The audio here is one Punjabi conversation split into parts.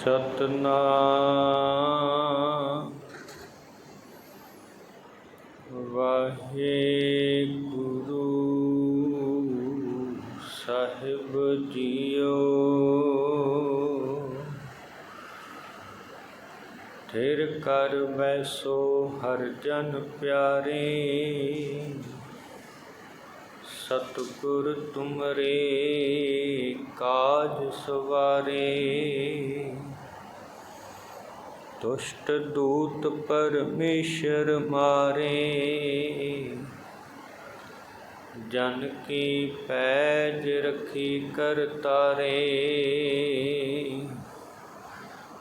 ਸਤਨਾਮ। ਵਾਹਿਗੁਰੂ ਸਾਹਿਬ ਜੀਓ। ਥਿਰ ਕਰ ਬੈਸੋ ਹਰ ਜਨ ਪਿਆਰੇ। ਸਤਿਗੁਰ ਤੁਮਰੇ ਕਾਜ ਸਵਾਰੇ। ਦੁਸ਼ਟ ਦੂਤ ਪਰਮੇਸ਼ਰ ਮਾਰੇ। ਜਨ ਕੀ ਪੈਜ ਰਖੀ ਕਰ ਤਾਰੇ।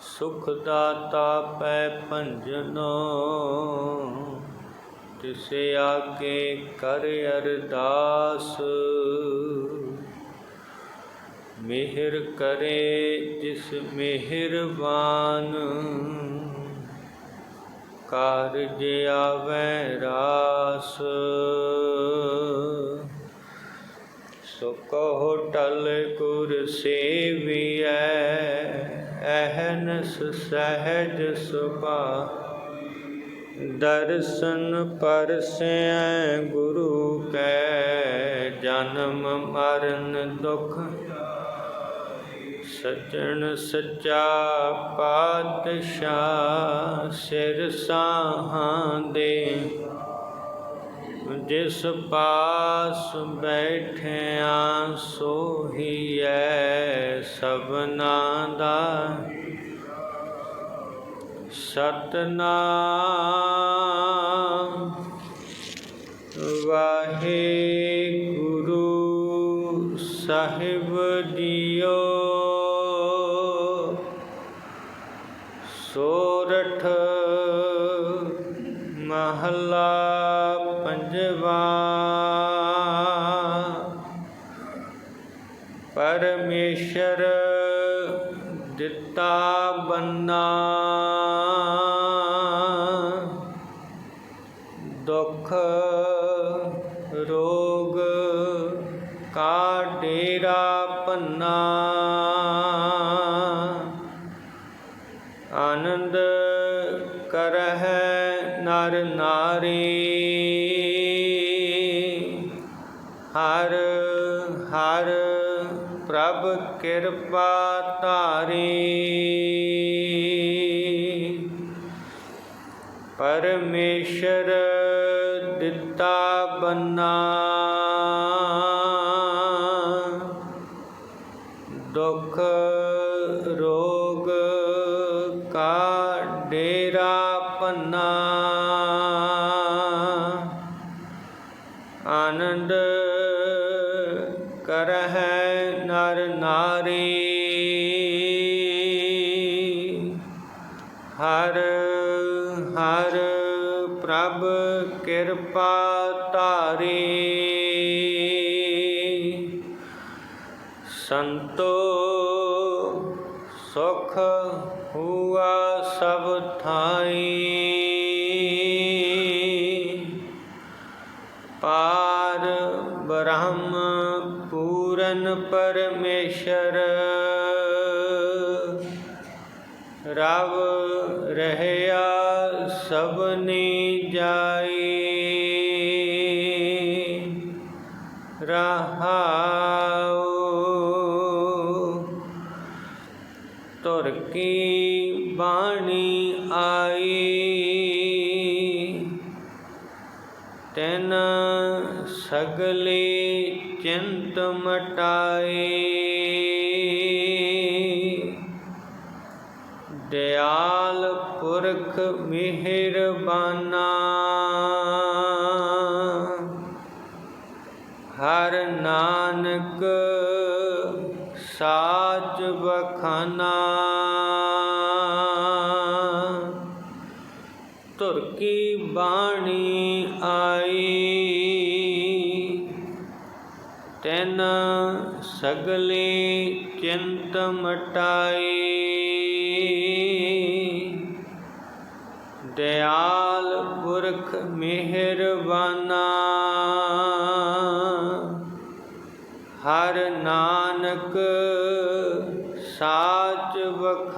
ਸੁਖ ਦਾਤਾ ਪੈ ਭੰਜਨੋ। ਤਿਸੇ ਆਗੇ ਕਰ ਅਰਦਾਸ। ਮਿਹਰ ਕਰੇ ਜਿਸ ਮਿਹਰਬਾਨ। ਕਾਰਜ ਆਵੈ ਰਾਸ। ਸੋ ਕਹੋ ਟਲ ਗੁਰ ਸੇਵੀਐ, ਅਹਨਸ ਸਹਿਜ ਸੁਭਾ। ਦਰਸ਼ਨ ਪਰਸੈ ਗੁਰੂ ਕੈ, ਜਨਮ ਮਰਨ ਦੁਖ ਸਜਣ ਸੱਚਾ ਪਾਤਸ਼ਾਹ ਸਿਰ ਸਾਹਾਂ ਦੇ। ਜਿਸ ਪਾਸ ਬੈਠਿਆ ਸੋਹੀਐ ਸਭਨਾ ਦਾ। ਸਤਨਾਮ ਵਾਹਿਗੁਰੂ ਸਾਹਿਬ ਸੋਰਠ ਮਹੱਲਾ ਪੰਜਵਾ। ਪਰਮੇਸ਼ਰ ਦਿੱਤਾ ਬੰਨਾ। ਦੁੱਖ ਰੋਗ ਕਾ ਡੇਰਾ ਪੰਨਾ। ਨਾਰੀ ਹਰ ਹਰ ਪ੍ਰਭ ਕਿਰਪਾ ਧਾਰੀ ਪਰਮੇਸ਼ਰ ਦਿੱਤਾ ਬੰਨਾ ਦੁਖ ਰੋਗ ਆਨੰਦ ਕਰਹਿ ਨਰ ਨਾਰੀ। ਹਰ ਹਰ ਪ੍ਰਭ ਕਿਰਪਾ ਧਾਰੀ। ਸੰਤੋ ਸੁਖ ਹੁਆ ਸਭ ਥਾਈ। ਪਾਰ ਬ੍ਰਹਮ ਪੂਰਨ ਪਰਮੇਸ਼ਰ। ਰਵ ਰਹਿਆ ਸਭਨੀ ਜਾਈ। ਰਹਾਉ। ਤੁਰਕੀ ਕੀ ਤੈਨ ਸਗਲੇ ਚਿੰਤ ਮਟਾਈ ਦਿਆਲ ਪੁਰਖ ਮਿਹਰਬਾਨਾ। ਹਰ ਨਾਨਕ ਸਾਚ ਬਖਾਨਾ। ਕੀ ਬਾਣੀ ਆਈ? ਤੈਨ ਸਗਲੇ ਚਿੰਤ ਮਟਾਈ। ਦਿਆਲ ਪੁਰਖ ਮਿਹਰਬਾਨਾ। ਹਰ ਨਾਨਕ ਸਾਚ ਵਖ